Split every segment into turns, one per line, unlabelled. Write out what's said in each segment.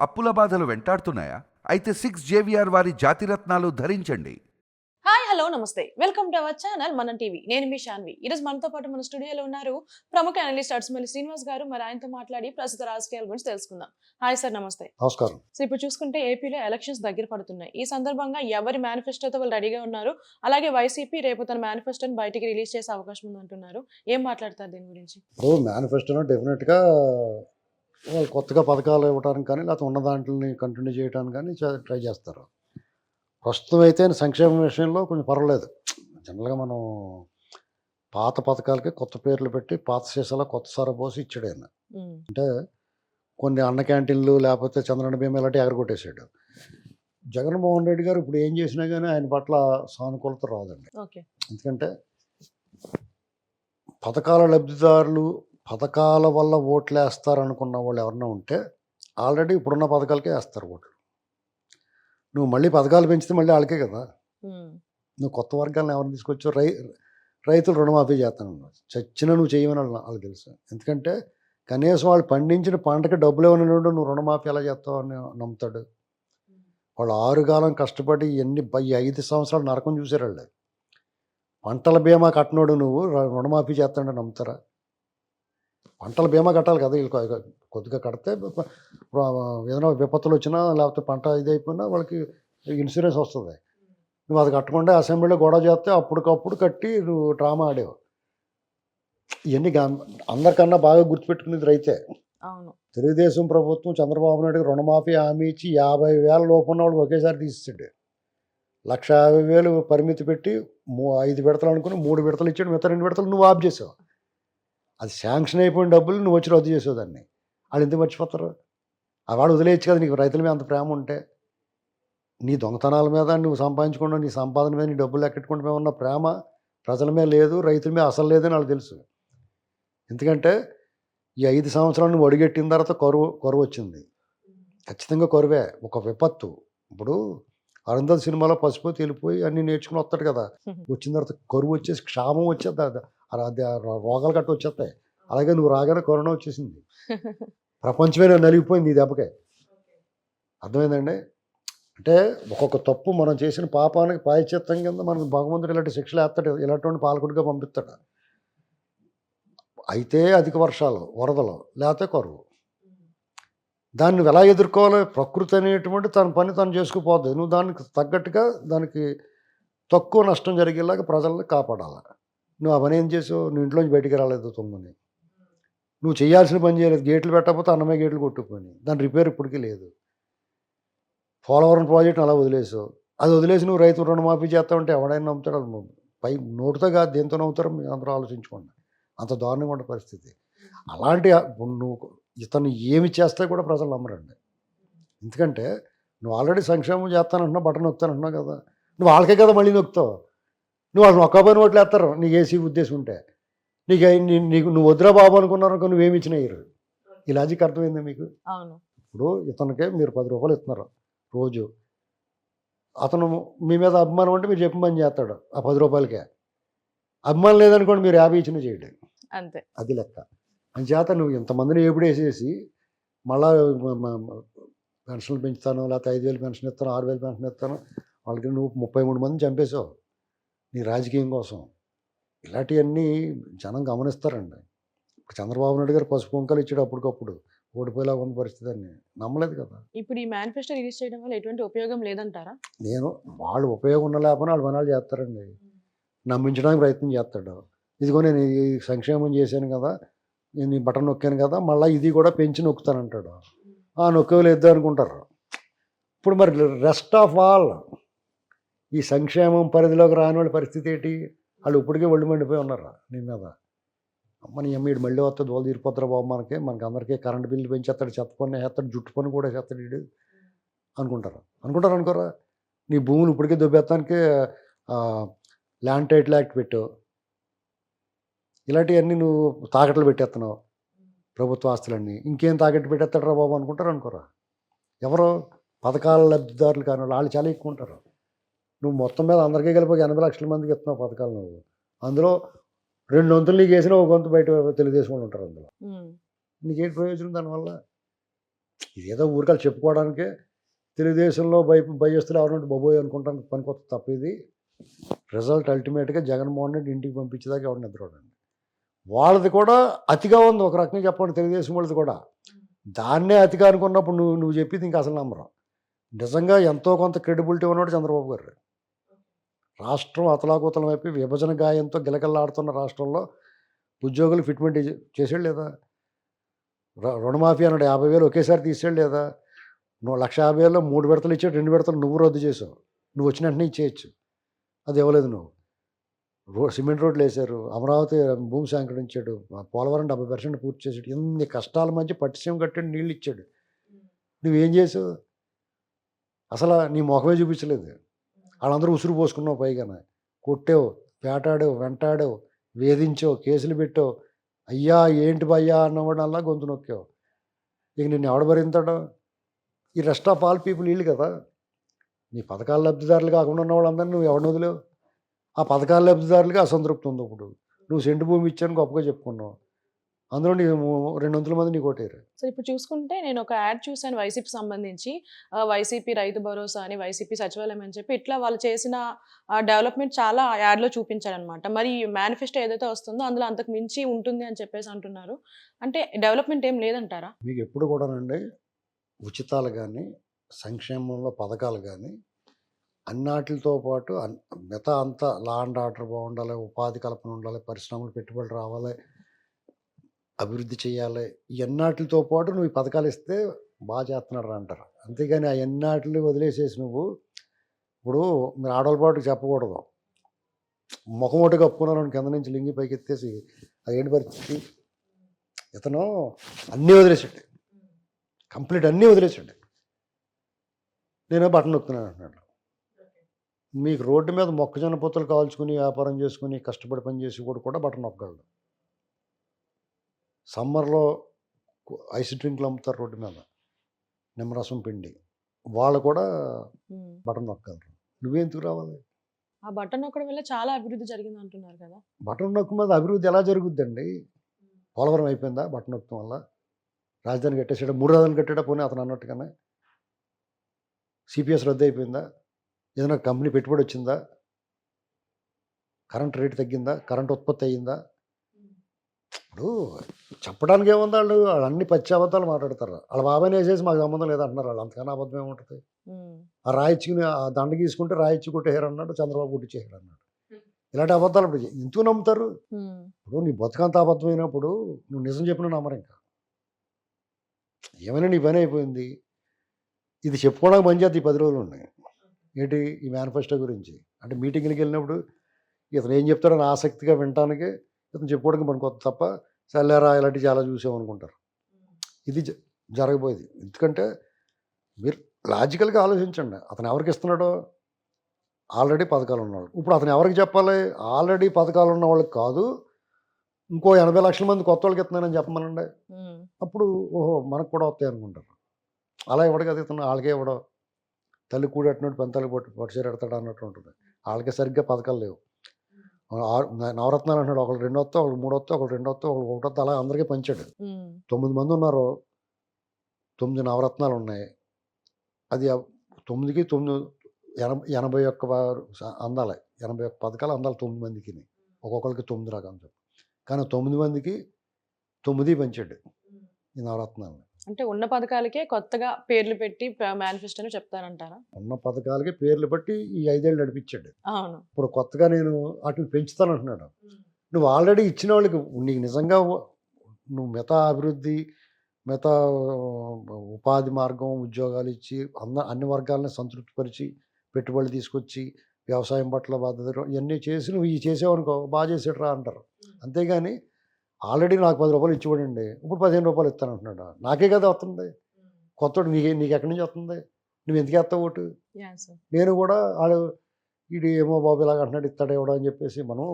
అప్పుల బాధలు వెంటాడుతున్నాయా? అయితే సిక్స్ జేవిఆర్ వారి జాతిరత్నాలు ధరించండి.
Hi hello namaste. Welcome to our channel మన టీవీ నేను మీ శాన్వి ఈ రోజు మనతో పాటు మన స్టూడియోలో ఉన్నారు ప్రముఖ అనలిస్ట్ అడ్స్మల్లి శ్రీనివాస్ గారు. మరి ఆయనతో మాట్లాడి ప్రస్తుత రాజకీయాల గురించి తెలుసుకుందాం. హాయ్ సార్ నమస్తే.
నమస్కారం.
సో ఇప్పుడు చూసుకుంటే ఏపీలో ఎలక్షన్స్ దగ్గర పడుతున్నాయి. ఈ సందర్భంగా ఎవరి మేనిఫెస్టోతో వాళ్ళు రెడీగా ఉన్నారు? అలాగే వైసీపీ రేపు తన మేనిఫెస్టోని బయటికి రిలీజ్ చేసే అవకాశం ఉంది అంటున్నారు ఏం మాట్లాడతారు దీని గురించి?
డెఫినెట్గా వాళ్ళు కొత్తగా పథకాలు ఇవ్వడానికి కానీ లేకపోతే ఉన్న దాంట్ని కంటిన్యూ చేయడానికి కానీ ట్రై చేస్తారు. ప్రస్తుతం అయితే సంక్షేమ విషయంలో కొంచెం పర్వాలేదు. జనరల్గా మనం పాత పథకాలకి కొత్త పేర్లు పెట్టి పాత సీసాలో కొత్త సార పోసి ఇచ్చాడు ఆయన. అంటే కొన్ని అన్న క్యాంటీన్లు లేకపోతే చంద్రన్న భీమ ఇలాంటివి ఎగరగొట్టేసాడు జగన్మోహన్ రెడ్డి గారు ఇప్పుడు ఏం చేసినా కానీ ఆయన పట్ల సానుకూలత రాదండి. ఎందుకంటే పథకాల లబ్ధిదారులు పథకాల వల్ల ఓట్లు వేస్తారు అనుకున్న వాళ్ళు ఎవరైనా ఉంటే ఆల్రెడీ ఇప్పుడున్న పథకాలకే వేస్తారు ఓట్లు. నువ్వు మళ్ళీ పథకాలు పెంచితే మళ్ళీ వాళ్ళకే కదా. నువ్వు కొత్త వర్గాలను ఎవరిని తీసుకొచ్చావు? రై రైతులు రుణమాఫీ చేస్తాను చచ్చిన నువ్వు చేయమని వాళ్ళ- తెలుసు. ఎందుకంటే కనీసం వాళ్ళు పండించిన పంటకి డబ్బులు ఇవ్వని నువ్వు రుణమాఫీ ఎలా చేస్తావు అని నమ్ముతాడు. వాళ్ళు ఆరుగాలం కష్టపడి ఎన్ని ఈ ఐదు సంవత్సరాలు నరకం చూసారు వాళ్ళు. పంటల బీమా కట్టనోడు నువ్వు రుణమాఫీ చేస్తాడని నమ్ముతారా? పంటల బీమా కట్టాలి కదా వీళ్ళు కొద్దిగా కడితే ఏదైనా విపత్తులు వచ్చినా లేకపోతే పంట ఇది అయిపోయినా వాళ్ళకి ఇన్సూరెన్స్ వస్తుంది. నువ్వు అది కట్టకుండా అసెంబ్లీలో గొడవ చేస్తే అప్పటికప్పుడు కట్టి నువ్వు డ్రామా ఆడేవు. ఇవన్నీ అందరికన్నా బాగా గుర్తుపెట్టుకునేది రైతే.
అవును.
తెలుగుదేశం ప్రభుత్వం చంద్రబాబు నాయుడు రుణమాఫీ హామీ ఇచ్చి యాభై వేల లోపు ఉన్న వాళ్ళు ఒకేసారి తీసేసాడు. లక్ష యాభై వేలు పరిమితి పెట్టి మూ ఐదు విడతలు అనుకుని మూడు విడతలు ఇచ్చాడు మిగతా రెండు విడతలు నువ్వు ఆఫ్ చేసావు. అది శాంక్షన్ అయిపోయిన డబ్బులు నువ్వు వచ్చి రద్దు చేసేదాన్ని. వాళ్ళు ఎందుకు మర్చిపోతారు? ఆ వాడు వదిలేయచ్చు కదా నీకు రైతుల మీద అంత ప్రేమ ఉంటే. నీ దొంగతనాల మీద నువ్వు సంపాదించుకుంటూ నీ సంపాదన మీద నీ డబ్బులు లెక్కెట్టుకుంటూ ఉన్న ప్రేమ ప్రజల మీద లేదు రైతుల మీద అసలు లేదని వాళ్ళకి తెలుసు. ఎందుకంటే ఈ ఐదు సంవత్సరాలు నువ్వు అడుగెట్టిన తర్వాత కరువు కరువు వచ్చింది. ఖచ్చితంగా కరువే. ఒక విపత్తు. ఇప్పుడు అరుంధతి సినిమాలో పసుపు తెలిపోయి అన్ని నేర్చుకుని వస్తాడు కదా. వచ్చిన తర్వాత కరువు వచ్చేసి క్షామం వచ్చేది అది. రోగాలు గట్ట వచ్చేస్తాయి. అలాగే నువ్వు రాగానే కరోనా వచ్చేసింది. ప్రపంచమే నలిగిపోయింది ఈ దెబ్బకే. అర్థమైందండి? అంటే ఒక్కొక్క తప్పు మనం చేసిన పాపానికి పాయచిత్తం కింద మనకు భగవంతుడు ఇలాంటి శిక్షలు వేస్తాడు. ఇలాంటి పాలకుడిగా పంపిస్తాడు. అయితే అధిక వర్షాలు వరదలు లేకపోతే కరువు. దాన్ని నువ్వు ఎలా ఎదుర్కోవాలి? ప్రకృతి అనేటువంటి తన పని తను చేసుకుపోద్ది. నువ్వు దానికి తగ్గట్టుగా దానికి తక్కువ నష్టం జరిగేలాగా ప్రజల్ని కాపాడాలి? నువ్వు ఆ పని ఏం చేసావు? నువ్వు ఇంట్లోంచి బయటికి రాలేదు తొమ్మిది. నువ్వు చేయాల్సిన పని చేయలేదు. గేట్లు పెట్టకపోతే అన్నమే గేట్లు కొట్టుకుని దాని రిపేర్ ఇప్పటికీ లేదు. పోలవరం ప్రాజెక్ట్ని అలా వదిలేసావు. అది వదిలేసి నువ్వు రైతు రుణమాఫీ చేస్తావంటే ఎవడైనా నమ్ముతాడు అది పై నోటుతో కాదు దేంతో నమ్ముతారో మీరు అందరూ ఆలోచించుకోండి. అంత దారుణంగా ఉన్న పరిస్థితి. అలాంటి నువ్వు ఇతను ఏమి చేస్తే కూడా ప్రజలు నమ్మరండి. ఎందుకంటే నువ్వు ఆల్రెడీ సంక్షేమం చేస్తానంటున్నావు బటన్ నొక్కుతానంటున్నావు కదా. నువ్వు వాళ్ళకే కదా మళ్ళీ నొక్కుతావు. నువ్వు వాళ్ళు నొక్కబోయిన ఓట్లు వేస్తారు నీకు ఏసీ ఉద్దేశం ఉంటే. నీకు నీకు నువ్వు వద్దురా బాబు అనుకున్నారు నువ్వు ఏమి ఇచ్చినా ఇయ్యరు. ఈ లాజిక్ అర్థమైంది మీకు? ఇప్పుడు ఇతనికే మీరు పది రూపాయలు ఇస్తున్నారు రోజు. అతను మీ మీద అభిమానం అంటే మీరు చెప్పిన పని చేస్తాడు ఆ పది రూపాయలకే. అభిమానం లేదనుకోండి మీరు యాభై ఇచ్చిన చేయడు.
అంతే.
అది లెక్క. చేత నువ్వు ఇంతమందిని ఏపుడేసేసి మళ్ళా పెన్షన్లు పెంచుతాను లేకపోతే ఐదు వేలు పెన్షన్ ఇస్తాను ఆరు వేలు పెన్షన్ ఇస్తాను వాళ్ళకి నువ్వు ముప్పై మూడు మందిని చంపేశావు. నీ రాజకీయం కోసం. ఇలాంటివన్నీ జనం గమనిస్తారండి. ఇప్పుడు చంద్రబాబు నాయుడు గారు పసుపు కుంకలు ఇచ్చాడు అప్పటికప్పుడు. ఓడిపోయేలా ఉంది పరిస్థితి అని. నమ్మలేదు కదా.
ఇప్పుడు ఈ మేనిఫెస్టో రిలీజ్ చేయడం వల్ల ఎటువంటి ఉపయోగం లేదంటారా?
నేను వాళ్ళు ఉపయోగం ఉన్న లేకపోయినా వాళ్ళు పనాలు చేస్తారండి. నమ్మించడానికి ప్రయత్నం చేస్తాడు. ఇదిగో నేను ఈ సంక్షేమం చేశాను కదా. నేను ఈ బటన్ నొక్కాను కదా మళ్ళీ ఇది కూడా పెంచి నొక్కుతానంటాడు. ఆ నొక్కలేదు అనుకుంటారు. ఇప్పుడు మరి రెస్ట్ ఆఫ్ ఆల్ ఈ సంక్షేమం పరిధిలోకి రాని వాళ్ళ పరిస్థితి ఏంటి? వాళ్ళు ఇప్పటికే ఒళ్ళు మండిపోయి ఉన్నారు నీ మీద? అమ్మని అమ్మీడు మళ్ళీ వస్తే దోలు తీరిపోతారు బాబు మనకి? మనకి అందరికీ కరెంట్ బిల్లు పెంచేస్తాడు చెత్త పని వేస్తాడు జుట్టు పని కూడా చేస్తాడు అనుకుంటారు? అనుకుంటారు అనుకోరా? నీ భూములు ఇప్పటికే దుబ్బెత్తానికి ల్యాండ్ టైటిల్ యాక్ట్ పెట్టు. ఇలాంటివన్నీ నువ్వు తాకట్లు పెట్టేస్తున్నావు ప్రభుత్వ ఆస్తులన్నీ. ఇంకేం తాకట్టు పెట్టేస్తాడు రా బాబు అనుకుంటారు అనుకోరా? ఎవరు పథకాల లబ్ధిదారులు కానీ వాళ్ళు చాలా ఎక్కువ ఉంటారు. నువ్వు మొత్తం మీద అందరికీ కలిపి ఎనభై లక్షల మందికి ఇస్తున్నావు పథకాలు నువ్వు. అందులో రెండు వంతులు నీకు వేసిన ఒక వంతు బయట తెలుగుదేశం వాళ్ళు ఉంటారు అందులో. నీకేంటి ప్రయోజనం దానివల్ల? ఇదేదో ఊరికాలు చెప్పుకోవడానికే తెలుగుదేశంలో భయ భయస్తులు ఎవరంటే బొబోయ్ అనుకుంటాను పనికొత్త తప్ప ఇది. రిజల్ట్ అల్టిమేట్గా జగన్మోహన్ రెడ్డి ఇంటికి పంపించేదాకా ఎవరు నిద్రపోడండి వాళ్ళది కూడా అతిగా ఉంది. ఒక రకంగా చెప్పండి తెలుగుదేశం వాళ్ళది కూడా. దాన్నే అతిగా అనుకున్నప్పుడు నువ్వు నువ్వు చెప్పింది ఇంకా అసలు నమ్మరు. నిజంగా ఎంతో కొంత క్రెడిబిలిటీ ఉన్నాడు చంద్రబాబు గారు. రాష్ట్రం అతలాకుతలం అయిపోయి విభజన గాయంతో గిలకల్లాడుతున్న రాష్ట్రంలో ఉద్యోగులు ఫిట్మెంట్ చేసాడు లేదా? రు- రుణమాఫీ అన్నాడు. యాభై వేలు ఒకేసారి తీసాడు లేదా? నువ్వు లక్ష యాభై వేలలో మూడు విడతలు ఇచ్చాడు. రెండు విడతలు నువ్వు రద్దు చేసావు. నువ్వు వచ్చిన వెంటనే ఇచ్చేయచ్చు. అది ఇవ్వలేదు నువ్వు. రో సిమెంట్ రోడ్లు వేశారు. అమరావతి భూమి సేకరించాడు పోలవరం డెబ్బై పర్సెంట్ పూర్తి చేశాడు. ఎన్ని కష్టాల మధ్య పట్టిసీమ కట్టాడు నీళ్ళు ఇచ్చాడు. నువ్వేం చేసావు? అసలు నీ మొఖమే చూపించలేదు. వాళ్ళందరూ ఉసురు పోసుకున్నావు పైగానే. కొట్టావు పేటాడావు వెంటాడావు వేధించావు కేసులు పెట్టావు. అయ్యా ఏంటి భయ్యా అన్నవాడల్లా గొంతు నొక్కావు. ఇక నిన్ను ఎవడ భరింతాడు ఈ రెస్ట్ ఆఫ్ ఆల్ పీపుల్ వీళ్ళు కదా. నీ పథకాల లబ్ధిదారులు కాకుండా ఉన్న వాళ్ళందరినీ నువ్వు ఎవరిని వదిలేవు? ఆ పథకాల లబ్ధిదారులకి అసంతృప్తి ఉంది ఇప్పుడు నువ్వు సెంటు భూమి ఇచ్చాను గొప్పగా చెప్పుకున్నావు. అందులో నీ రెండు వందల మంది నీ కొట్టారు
సో ఇప్పుడు చూసుకుంటే నేను ఒక యాడ్ చూసాను వైసీపీ సంబంధించి. వైసీపీ రైతు భరోసా అని వైసీపీ సచివాలయం అని చెప్పి ఇట్లా వాళ్ళు చేసిన డెవలప్మెంట్ చాలా యాడ్లో చూపించారు అనమాట మరి మేనిఫెస్టో ఏదైతే వస్తుందో అందులో అంతకు మించి ఉంటుంది అని చెప్పేసి అంటున్నారు. అంటే డెవలప్మెంట్ ఏం లేదంటారా?
మీకు ఎప్పుడు కూడానండి ఉచితాలు కానీ సంక్షేమంలో పథకాలు కానీ అన్నాటితో పాటు అన్- మిగతా అంతా లా అండ్ ఆర్డర్ బాగుండాలి ఉపాధి కల్పన ఉండాలి పరిశ్రమలు పెట్టుబడులు రావాలి అభివృద్ధి చేయాలి ఈ అన్నాటితో పాటు నువ్వు ఈ పథకాలు ఇస్తే బాగా చేస్తున్నాడు అంటారు. అంతేగాని ఆ ఎన్నాటిని వదిలేసేసి నువ్వు ఇప్పుడు మీరు ఆడవాళ్ళ పాటు చెప్పకూడదు. ముఖం ఒకటి కప్పుకున్నాను కింద నుంచి లింగి పైకి ఎత్తేసి అదేంటి పరిస్థితి? ఇతను అన్నీ వదిలేసాడు కంప్లీట్ అన్నీ వదిలేసాడు నేనే బటన్ నొక్కుతున్నాను అంటున్నాడు. మీకు రోడ్డు మీద మొక్కజొన్న పొత్తులు కాల్చుకుని వ్యాపారం చేసుకుని కష్టపడి పని చేసి కూడా కూడా బటన్ నొక్కగలడు. సమ్మర్లో ఐస్ డ్రింక్లు అమ్ముతారు రోడ్డు మీద. నిమ్మరసం పిండి. వాళ్ళు కూడా. బటన్ నొక్కగలరు. నువ్వెందుకు రావాలి?
ఆ బటన్ నొక్కడం వల్ల చాలా అభివృద్ధి జరిగింది అంటున్నారు కదా.
బటన్ నొక్కు మీద అభివృద్ధి ఎలా జరుగుద్దండి? పోలవరం అయిపోయిందా బటన్ నొక్కడం వల్ల? రాజధాని కట్టేసాడు? మూడు రాజధాని కట్టాడా? పోనీ అతను అన్నట్టుగానే? సిపిఎస్ రద్దు అయిపోయిందా? ఏదైనా కంపెనీ పెట్టుబడి వచ్చిందా? కరెంట్ రేటు తగ్గిందా? కరెంట్ ఉత్పత్తి అయ్యిందా? ఇప్పుడు చెప్పడానికి ఏముంది వాళ్ళు? వాళ్ళు అన్ని పచ్చి అబద్ధాలు మాట్లాడతారు. వాళ్ళ బాబాయ్ని వేసేసి మాకు సంబంధం లేదంటున్నారు వాళ్ళు. అంతకన్నా అబద్ధం ఏముంటుంది. ఆ రాయిచ్చుకుని ఆ దండ గీసుకుంటే రాయిచ్చి కొట్టేయారు అన్నాడు చంద్రబాబు కొట్టించేయారు అన్నాడు. ఇలాంటి అబద్ధాలు ఇప్పుడు ఎందుకు నమ్ముతారు. ఇప్పుడు నీ బతుకంత అబద్ధమైనప్పుడు నువ్వు నిజం చెప్పిన నమ్మరు ఇంకా. ఏమైనా నీ పని అయిపోయింది. ఇది చెప్పుకోవడానికి మంచి ఈ పది రోజులు ఉన్నాయి. ఏంటి ఈ మేనిఫెస్టో గురించి? అంటే మీటింగ్కి వెళ్ళినప్పుడు ఇతను ఏం చెప్తాడని ఆసక్తిగా వినటానికి ఇతను చెప్పుకోవడానికి మనకు కొత్త తప్ప చల్లారా ఇలాంటివి చాలా చూసామనుకుంటారు ఇది జ- జరగబోయేది. ఎందుకంటే మీరు లాజికల్గా ఆలోచించండి. అతను ఎవరికి ఇస్తున్నాడో ఆల్రెడీ పథకాలు ఉన్నవాళ్ళు. ఇప్పుడు అతను ఎవరికి చెప్పాలి? ఆల్రెడీ పథకాలు ఉన్న వాళ్ళకి కాదు. ఇంకో ఎనభై లక్షల మంది కొత్త వాళ్ళకి ఇస్తున్నానని చెప్పమనండి. అప్పుడు ఓహో మనకు కూడా వస్తాయి అనుకుంటారు అలా ఇవ్వడు కదా ఇతను వాళ్ళకే ఇవ్వడం. తల్లి కూడెట్టినట్టు పెంతలు పట్టు పట్టుచీర ఎడతాడు అన్నట్టు ఉంటుంది. వాళ్ళకి సరిగ్గా పథకాలు లేవు. నవరత్నాలు అంటున్నాడు. ఒకళ్ళు రెండు వస్తా ఒకళ్ళు మూడు వస్తా ఒకళ్ళు రెండు వస్తా ఒకళ్ళు ఒకటి వస్తా అలా అందరికీ పంచాడు. తొమ్మిది మంది ఉన్నారు తొమ్మిది నవరత్నాలు ఉన్నాయి. అది తొమ్మిదికి తొమ్మిది ఎనభై ఎనభై ఒక్క అందాలి. ఎనభై ఒక్క పథకాలు అందాలి తొమ్మిది మందికి ఒక్కొక్కరికి తొమ్మిది రకాలు చెప్పి. కానీ తొమ్మిది మందికి తొమ్మిది పంచాడు ఈ నవరత్నాలు
అంటే ఉన్న పథకాలకే కొత్తగా పేర్లు పెట్టి మేనిఫెస్టోని చెప్తారంటారా
ఉన్న పథకాలకి పేర్లు బట్టి ఈ ఐదేళ్ళు నడిపించాడు.
అవును.
ఇప్పుడు కొత్తగా నేను వాటిని పెంచుతానంటున్నాడు. నువ్వు ఆల్రెడీ ఇచ్చిన వాళ్ళకి నీకు నిజంగా నువ్వు మిగతా అభివృద్ధి మిగతా ఉపాధి మార్గం ఉద్యోగాలు ఇచ్చి అన్న అన్ని వర్గాలని సంతృప్తిపరిచి పెట్టుబడులు తీసుకొచ్చి వ్యవసాయం పట్ల బాధ్యత ఇవన్నీ చేసి నువ్వు ఈ చేసావనుకో బాగా చేసాడు రా అంటారు అంతేగాని ఆల్రెడీ నాకు పది రూపాయలు ఇచ్చివ్వండి ఇప్పుడు పదిహేను రూపాయలు ఇస్తానంటున్నాడు. నాకే కదా వస్తుంది. కొత్తోడు నీకే నీకు ఎక్కడి నుంచి వస్తుంది? నువ్వు ఎందుకు వేస్తావు ఓటు? నేను కూడా వాడు వీడు ఏమో బాబు ఇలాగ అంటున్నాడు ఇస్తాడు ఇవ్వడం అని చెప్పేసి మనం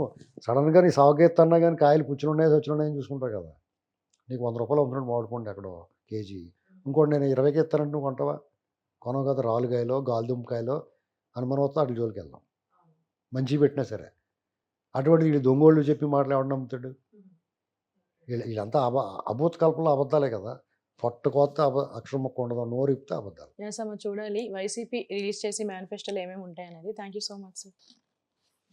సడన్గా నీ సాగు ఎత్తన్నా కానీ కాయలు పుచ్చులున్నాయి సచ్చిలున్నాయని చూసుకుంటావు కదా. నీకు వంద రూపాయలు అమ్ముతున్నాడు మామిడిపండు ఎక్కడో కేజీ. ఇంకోటి నేను ఇరవైకి ఇస్తానంటే నువ్వు కొంటావా? కొనవు కదా రాలుగాయలో గాలిదుంపకాయలో అనుమానం వస్తే అటు జోలికి వెళ్దాం మంచి పెట్టినా సరే. అటువంటి వీళ్ళు దొంగోళ్ళు చెప్పి మాటలు ఎవడు నమ్ముతాడు? వీళ్ళ వీళ్ళంతా అబ అభూతకల్పంలో అబద్ధాలే కదా. పొట్ట కొత్త అబ అక్షరం మొక్క ఉండదు నోరు ఇప్పితే అబద్ధాలు.
ఎస్ అమ్మ చూడాలి. వైసీపీ రిలీజ్ చేసి మేనిఫెస్టోలు ఏమేమి ఉంటాయి అనేది thank you so much sir.